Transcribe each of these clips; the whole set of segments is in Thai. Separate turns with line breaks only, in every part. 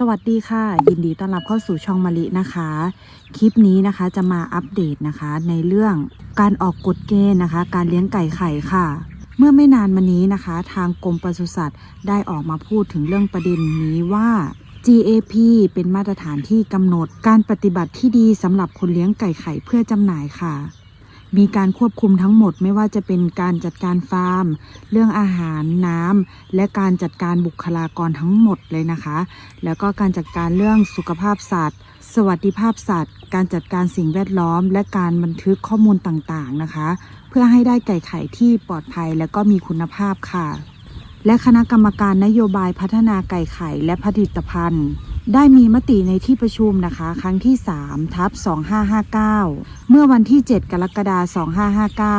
สวัสดีค่ะ ยินดีต้อนรับเข้าสู่ช่องมะลินะคะ คลิปนี้นะคะจะมาอัปเดตนะคะ ในเรื่องการออกกฎเกณฑ์นะคะ การเลี้ยงไก่ไข่ค่ะ เมื่อไม่นานมานี้นะคะ ทางกรมปศุสัตว์ได้ออกมาพูดถึงเรื่องประเด็นนี้ว่า GAP เป็นมาตรฐานที่กำหนดการปฏิบัติที่ดีสำหรับคนเลี้ยงไก่ไข่เพื่อจำหน่ายค่ะ มีการควบคุมทั้งหมดไม่ว่าจะเป็นการจัดการฟาร์ม เรื่องอาหารน้ำและการจัดการบุคลากรทั้งหมดเลยนะคะ แล้วก็การจัดการเรื่องสุขภาพสัตว์ สวัสดิภาพสัตว์ การจัดการสิ่งแวดล้อม และการบันทึกข้อมูลต่างๆนะคะ เพื่อให้ได้ไก่ไข่ที่ปลอดภัยและก็มีคุณภาพค่ะ และคณะกรรมการนโยบายพัฒนาไก่ไข่และผลิตภัณฑ์ ได้มีมติในที่ประชุมนะคะ ครั้งที่3ทับ2559 เมื่อวันที่ 7 กรกฎาคม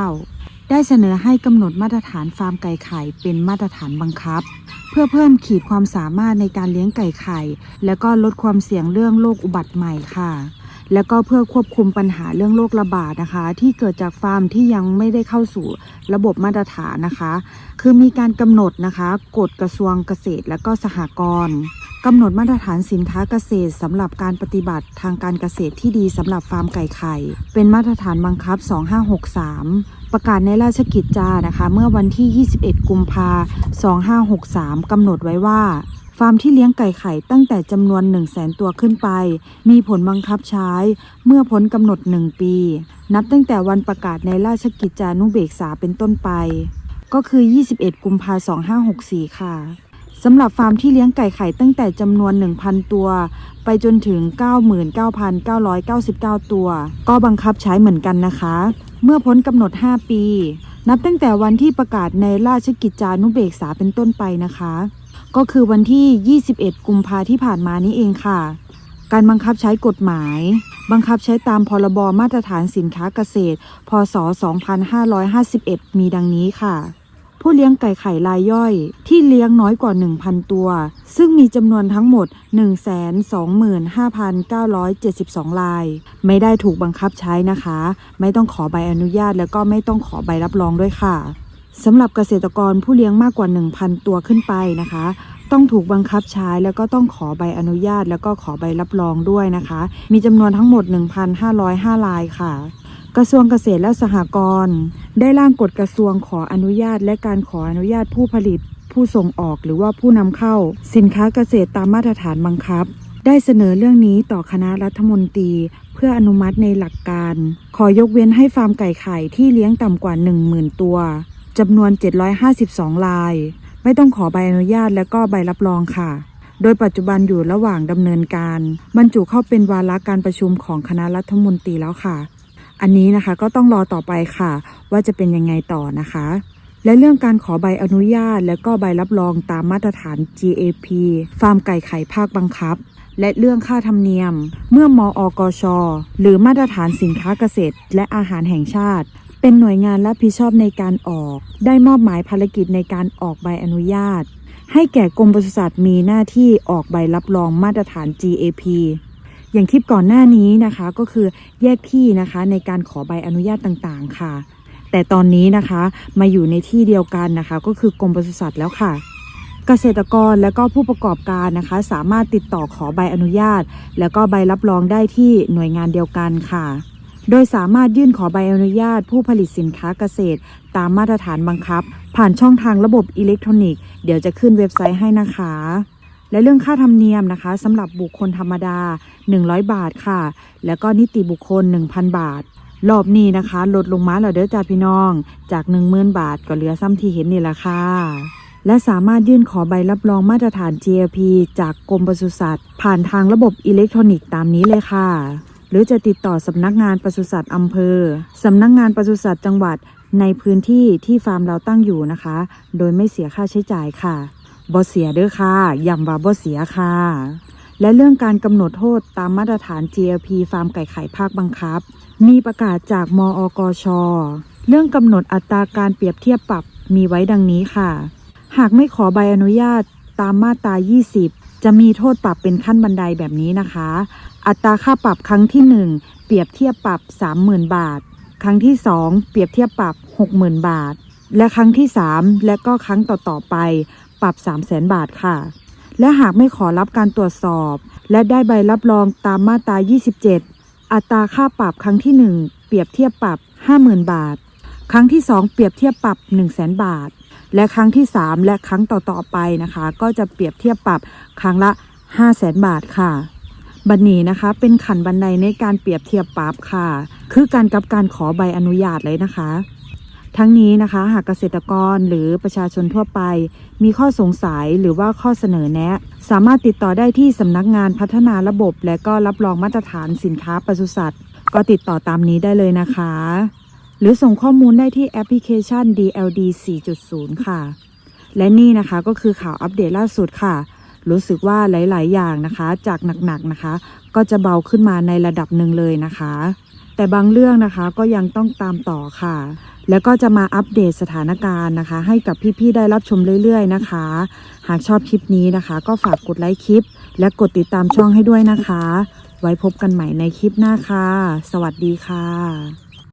2559 ได้เสนอให้กำหนดมาตรฐานฟาร์มไก่ไข่เป็นมาตรฐานบังคับ เพื่อเพิ่มขีดความสามารถในการเลี้ยงไก่ไข่ แล้วก็ลดความเสี่ยงเรื่องโรคอุบัติใหม่ค่ะ แล้วก็เพื่อควบคุมปัญหาเรื่องโรคระบาดนะคะ ที่เกิดจากฟาร์มที่ยังไม่ได้เข้าสู่ระบบมาตรฐานนะคะ คือมีการกำหนดนะคะกฎกระทรวงเกษตรและก็สหกรณ์ กำหนดมาตรฐานสินค้าเกษตรสำหรับการปฏิบัติทางการเกษตรที่ดีสำหรับฟาร์มไก่ไข่ เป็นมาตรฐานบังคับ 2563 ประกาศในราชกิจจานะคะ เมื่อวันที่ 21 กุมภา2563 กำหนดไว้ว่า ฟาร์มที่เลี้ยงไก่ไข่ตั้งแต่จำนวน 1 0 0 0 0แตัวขึ้นไป มีผลบังคับใช้ เมื่อพ้นกำหนด 1 ปี นับตั้งแต่วันประกาศในราชกิจจานุเบกษาเป็นต้นไป ก็คือ 21 กุมภา2564 ค่ะ สำหรับฟาร์มที่เลี้ยงไก่ไข่ตั้งแต่จำนวน 1,000 ตัว ไปจนถึง 99,999 ตัว ก็บังคับใช้เหมือนกันนะคะ เมื่อพ้นกำหนด 5 ปี นับตั้งแต่วันที่ประกาศในราชกิจจานุเบกษาเป็นต้นไปนะคะ ก็คือวันที่ 21 กุมภาที่ผ่านมานี้เองค่ะ การบังคับใช้กฎหมาย บังคับใช้ตามพรบมาตรฐานสินค้าเกษตร พศ 2551 มีดังนี้ค่ะ ผู้เลี้ยงไก่ไข่รายย่อย ที่เลี้ยงน้อยกว่า 1,000 ตัว ซึ่งมีจำนวนทั้งหมด 125,972 ราย ไม่ได้ถูกบังคับใช้นะคะ ไม่ต้องขอใบอนุญาตแล้วก็ไม่ต้องขอใบรับรองด้วยค่ะสำหรับเกษตรกรผู้เลี้ยงมากกว่า 1,000 ตัวขึ้นไปนะคะ ต้องถูกบังคับใช้แล้วก็ต้องขอใบอนุญาต แล้วก็ขอใบรับรองด้วยนะคะ มีจำนวนทั้งหมด 1,505รายค่ะ กระทรวงเกษตรและสหกรณ์ได้ร่างกฎกระทรวงขออนุญาต และการขออนุญาตผู้ผลิต ผู้ส่งออกหรือว่าผู้นำเข้า สินค้าเกษตรตามมาตรฐานบังคับ ได้เสนอเรื่องนี้ต่อคณะรัฐมนตรี เพื่ออนุมัติในหลักการ ขอยกเว้นให้ฟาร์มไก่ไข่ที่เลี้ยงต่ำกว่า 10,000 ตัวจำนวน 752ราย ไม่ต้องขอใบอนุญาตและก็ใบรับรองค่ะโดยปัจจุบันอยู่ระหว่างดำเนินการ บรรจุเข้าเป็นวาระการประชุมของคณะรัฐมนตรีแล้วค่ะ อันนี้นะคะก็ต้องรอต่อไปค่ะ ว่าจะเป็นยังไงต่อนะคะ และเรื่องการขอใบอนุญาต และก็ใบรับรองตามมาตรฐาน GAP ฟาร์มไก่ไข่ภาคบังคับ และเรื่องค่าธรรมเนียม เมื่อมออกช หรือมาตรฐานสินค้าเกษตร และอาหารแห่งชาติ เป็นหน่วยงานรับผิดชอบในการออก ได้มอบหมายภารกิจในการออกใบอนุญาต ให้แก่กรมปศุสัตว์มีหน้าที่ออกใบรับรองมาตรฐาน GAP อย่างคลิปก่อนหน้านี้นะคะก็คือแยกที่นะคะในการขอใบอนุญาตต่างๆค่ะ แต่ตอนนี้นะคะมาอยู่ในที่เดียวกันนะคะ ก็คือกรมปศุสัตว์แล้วค่ะ เกษตรกรและก็ผู้ประกอบการนะคะ สามารถติดต่อขอใบอนุญาต แล้วก็ใบรับรองได้ที่หน่วยงานเดียวกันค่ะโดยสามารถยื่นขอใบอนุญาตผู้ผลิตสินค้าเกษตร ตามมาตรฐานบังคับ ผ่านช่องทางระบบอิเล็กทรอนิกส์ เดี๋ยวจะขึ้นเว็บไซต์ให้นะคะ และเรื่องค่าธรรมเนียมนะคะสำหรับบุคคลธรรมดา 100 บาทค่ะ แล้วก็นิติบุคคล 1,000 บาท รอบนี้นะคะ ลดลงมาแล้วเด้อจ้าพี่น้อง จาก 10,000 บาทก็เหลือซ้ำที่เห็นนี่แหละค่ะและสามารถยื่นขอใบรับรองมาตรฐาน GLP จากกรมปศุสัตว์ ผ่านทางระบบอิเล็กทรอนิกส์ตามนี้เลยค่ะ หรือจะติดต่อสำนักงานปศุสัตว์อำเภอสำนักงานปศุสัตว์จังหวัดในพื้นที่ที่ฟาร์มเราตั้งอยู่นะคะ โดยไม่เสียค่าใช้จ่ายค่ะ บ่เสียเด้อค่ะย้ำว่าบ่เสียค่ะ และเรื่องการกำหนดโทษตามมาตรฐาน GLP ฟาร์มไก่ไข่ภาคบังคับ มีประกาศจากมออกช เรื่องกำหนดอัตราการเปรียบเทียบปรับมีไว้ดังนี้ค่ะ หากไม่ขอใบอนุญาตตามมาตรา 20 จะมีโทษปรับเป็นขั้นบันไดแบบนี้นะคะ อัตราค่าปรับครั้งที่ 1 เปรียบเทียบปรับ 30,000 บาท ครั้งที่ 2 เปรียบเทียบปรับ 60,000 บาท และครั้งที่ 3 และก็ครั้งต่อๆไป ปรับ 3 0 0 0 0 0บาทค่ะ และหากไม่ขอรับการตรวจสอบ และได้ใบรับรองตามมาตรา 27 อัตราค่าปรับครั้งที่ 1 เปรียบเทียบปรับ 50,000 บาท ครั้งที่ 2 เปรียบเทียบปรับ 100,000 บาท และครั้งที่ 3 และครั้งต่อๆไปนะคะ ก็จะเปรียบเทียบปรับครั้งละ 500,000บาทค่ะบันนี้นะคะเป็นขันบันไดในการเปรียบเทียบปรับค่ะ คือการกับการขอใบอนุญาตเลยนะคะ ทั้งนี้นะคะหากเกษตรกรหรือประชาชนทั่วไป มีข้อสงสัยหรือว่าข้อเสนอแนะ สามารถติดต่อได้ที่สำนักงานพัฒนาระบบ และก็รับรองมาตรฐานสินค้าปศุสัตว์ก็ติดต่อตามนี้ได้เลยนะคะ หรือส่งข้อมูลได้ที่แอปพลิเคชัน DLD 4.0 ค่ะ และนี่นะคะก็คือข่าวอัปเดตล่าสุดค่ะ รู้สึกว่าหลาย ๆ อย่างนะคะ จากหนัก ๆ นะคะ ก็จะเบาขึ้นมาในระดับหนึ่งเลยนะคะ แต่บางเรื่องนะคะก็ยังต้องตามต่อค่ะ แล้วก็จะมาอัปเดตสถานการณ์นะคะ ให้กับพี่ ๆ ได้รับชมเรื่อย ๆ นะคะ หากชอบคลิปนี้นะคะ ก็ฝากกดไลค์คลิป และกดติดตามช่องให้ด้วยนะคะ ไว้พบกันใหม่ในคลิปหน้าค่ะ สวัสดีค่ะ